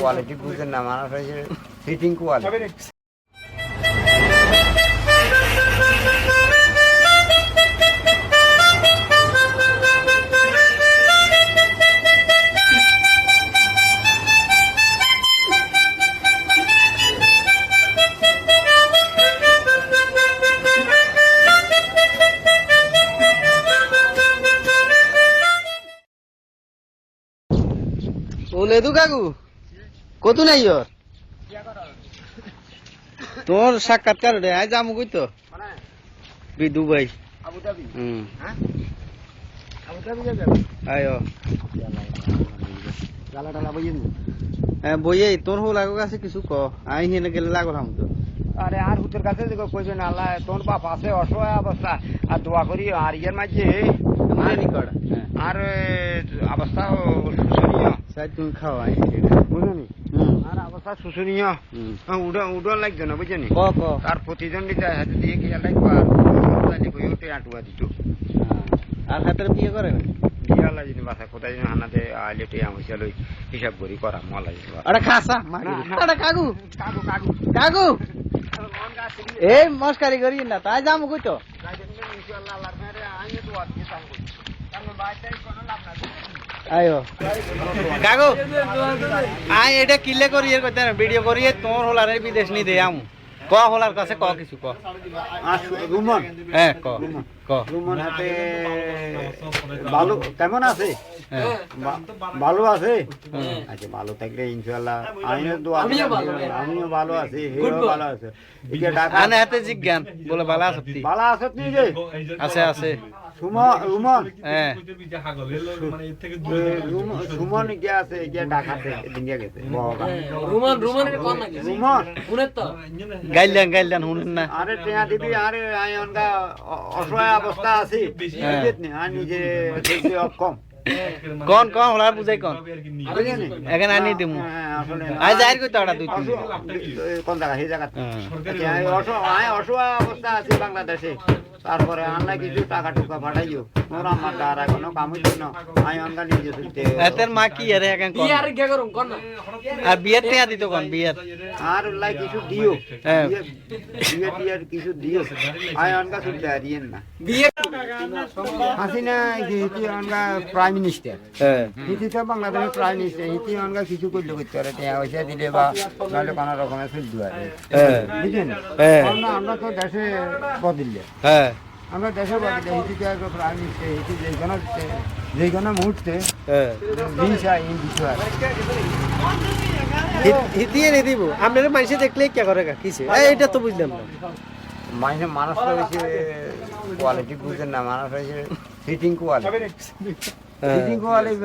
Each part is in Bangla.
কোয়ালিটি বুঝেন না মানুষ হয়েছে ফিটিং কোয়ালিটি ও লেদু কাকু? কত নাই ওর? তোর সাক্ষাৎকার রে আজ আমু কই তো? বি দুবাই। Abu Dhabi? হুম। হ্যাঁ? আবুধাবি যাবে? আয়ো গালা টালা বইয়েন হ্যাঁ বইয়ে তোর হো লাগো কাছে কিছু ক। আই হেনে গেলে লাগো হাম তো। আরে আর হুতের কাছে দেখো কইবেন আল্লাহ তোর বাপ আছে অসহায় অবস্থা। আর দোয়া করি আর ইয়ের মাঝে মানে আর অবস্থা সাই তুমি খাও আই বুঝলি? আর অবস্থা হুম। উডন উডন লাগছে না বুঝলি? ক ক। তার প্রতিদ্বন্দ্বিতা হাতে দিয়ে খেয়াল রাখব আর তাহলে কই ওটে আটুয়া দিত। আর হাতের বিয়ে করে? না বিয়া লাগি বাসা কোথায় যেন হানাতে আইলে টিয়া মশা লই হিসাব করি করা মলা আরে খাসা না, না। আরে কাকু। কাকু কাকু। কাকু। এই মস্কারি করি না তাই যামু কই তো আয়ো। কাকু আই এটা কিলে করি এর কথা ভিডিও করি তোর হোলারে বিদেশ নি দে আমু। ক হোলার কাছে ক কিছু ক। রুমন। হ্যাঁ ক ক। রুমন হাতে ভালো কেমন আছে? ভালো আছে? আচ্ছা ভালো থাকলে ইনশাল্লাহ আমিও তো আমিও ভালো আছি। ভালো আছে। আনে হাতে জিজ্ঞান। বলে বালা সত্যি ভালো আছে তুই যে? আছে আছে। সুমন রুমন হ্যাঁ। রুমন- সুমন গিয়ে আছে গিয়ে ঢাকাতে দিনকে গেছে। বহবা। রুমান কোন নাকি? রুমন শুনের তো। গাইলেন গাইলেন শুনেন না। আরে টেয়া দিবি আরে আই অনকা অসহায় অবস্থা আছে। হ্যাঁ। অক্ষম কোন কোন হলার বুঝাই কোন। এখানে আনি দিমু। আই যাই কই তাড়া দুই তিন। কোন জায়গা সেই জায়গা। অসহায় অসহায় অবস্থা আছে বাংলাদেশে। তারপরে আনলা কিছু টাকা টুকা পাঠাইও। মোর আমার দ্বারা কোনো কাম হইতো না। আমি অনকা নিজে চলতে এতের মা কি আরে এখন কোন? বিয়ে আর কে করুম কোন না? আর বিয়ের টেয়া দিত কোন বিয়ের? আর লাই কিছু দিও। হ্যাঁ। বিয়ে বিয়ে টিয়ার কিছু দিও। আমি অনকা চলতে হারিয়েন না। বিয়ে হাসিনা হিতি অনকা প্রাইম মিনিস্টার। হ্যাঁ। হিতি তো বাংলাদেশের প্রাইম মিনিস্টার। হিতি অনকা কিছু করলে করতে পারে পয়সা দিলে বা নাহলে কোনো রকমের চলতে পারে হ্যাঁ। বুঝলেন? হ্যাঁ। আমরা আমরা তো দেশে বদললে। হ্যাঁ। আমরা দেশে বদলে হিতি তো একবার প্রাইম মিনিস্টার হিতি যে কোনো যে কোনো মুহূর্তে হ্যাঁ। ভিসা ইন বিষয় হিতিয়ে নি দিব আপনারা মানুষে দেখলে কি করে কিছে এইটা তো বুঝলাম না। মানে মানুষ তো হয়েছে কোয়ালিটি বুঝেন না মানুষ হয়েছে ফিটিং কোয়ালিটি। ফিটিং কোয়ালিটি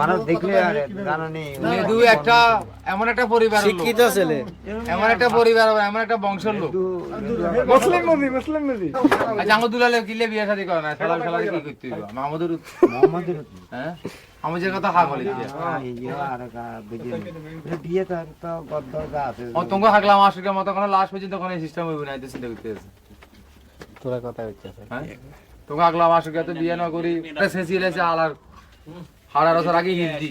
মানুষ দেখলে আর একটা এমন একটা পরিবার শিক্ষিত ছেলে। এমন একটা পরিবার এমন একটা বংশের লোক। মুসলিম নদী মুসলিম নদী। আচ্ছা দুলালে কিলে বিয়ে সাথে করে না? সালাম সালাম কি করতে হইব? মাহমুদুর মোহাম্মদের হ্যাঁ? আমি যে কথা বিয়ে তো তো গদ্দ আছে। ও তোমাকে হাগলাম আসুকে মতো কোনো লাস্ট পর্যন্ত কোনো সিস্টেম হইব না এটা চিন্তা করতে আছে তোরা কথা হচ্ছে হ্যাঁ? তোকে আগলা মাস তো বিয়ে না করি। সেসিলে আলার আগে হিন্দি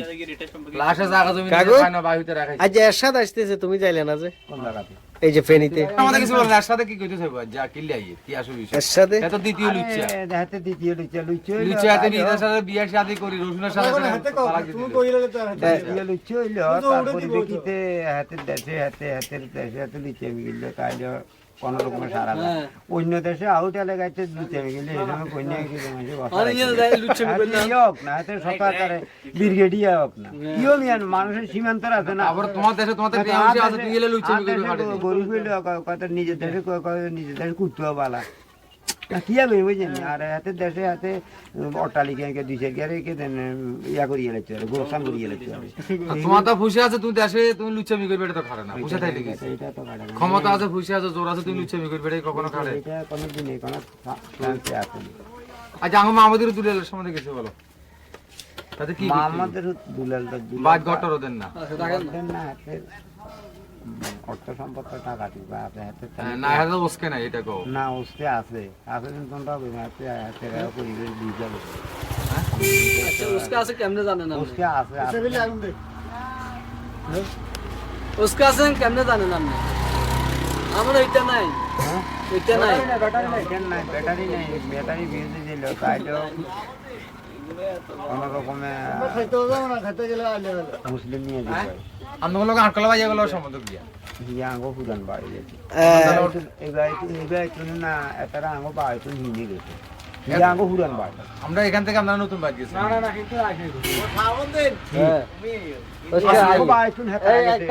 লাস্টে জায়গা জমি না বাহিতে রাখাই। আজ এরশাদ আসতেছে তুমি যাইলে না যে? কোন জায়গাতে? এই যে ফেনীতে। আমাদের কিছু বলেন এর কি কইতেছে? যা কিল্লে আইয়ে কি আসল বিষয়? এরশাদে? এত দ্বিতীয় লুচ্চা। হাতে দ্বিতীয় লুচা লুচা লুচ্চা হাতে নিজের সাথে বিয়ে শাদী করি রসুনের সাথে তালাক দিতে হবে। দ্বিতীয় লুচা হইল তার পরিপ্রেক্ষিতে হাতের দেশে হাতে হাতের দেশে হাতে লুচা গেলে তাইলে কোন রকমের সারা না। অন্য দেশে আউট এলাকাতে দিতে গেলে সময় কন্যা করলে হাতে হোক না সরকারে ব্রিগেডিয়া হোক না। কিও মিয়ান মানুষের সীমান্তর আছে না। আবার তোমার দেশে তোমাদের হইছে, আছে। গরিব হইলে কত নিজের দেশে কয়- কয় নিজের দেশে কুত্তুয়া বালা কি হবে বুঝছেন আর হাতে দেশে হাতে অট্টালিকা এঁকে দিছে গেলে কে দেন ইয়া করিয়ে লেছে গোসান করিয়ে আর তোমার তো ফুসে আছে তুমি দেশে তুমি লুচ্চামি করবে এটা তো খাড়ে না ফুসে থাকলে কি এটা তো কাটে ক্ষমতা আছে ফুসে আছে জোর আছে তুমি লুচ্চামি করবে এটা কখনো খাড়ে এটা কোনো দিনে কোনো চান্সে আছে আচ্ছা আমার মামাদের দুলের সম্বন্ধে কিছু বলো তাতে কি আমাদের দুলাল বাদ ঘটর ওদের না না অর্থ সম্পদ টাকা দিবা আছে হাতে হ্যাঁ, না এটা ওসকে না এটা কো না ওসতে আছে। আছে কিন্তু তোমরা হাতে হাতে পরিবেশ দিয়ে যাবে। আচ্ছা উসকা আছে কেমনে জানেন আপনি ওসকে আছে আছে। উসকা আছে কেমনে জানেন আপনি আমার এটা নাই। হ্যাঁ? এটা নাই। ব্যাটারি নাই ব্যাটারি নাই ব্যাটারি বিউজি দিল তাইলে কোন রকমে মুসলিম নিয়ে যাবে আমরা লোক আটকলা বাজে গেল সম্বন্ধ গিয়া? হিয়া আঙ্গো ফুরান বাড়ি গেছে। এবার এবার একটু না এটারা আঙ্গো বাড়ি তো হিন্দি গেছে। হিয়া আঙ্গো ফুরান বাড়ি। আমরা এখান থেকে আমরা নতুন বাদ গেছি। আঙ্গো বাড়ি। তো হেতা গেছে।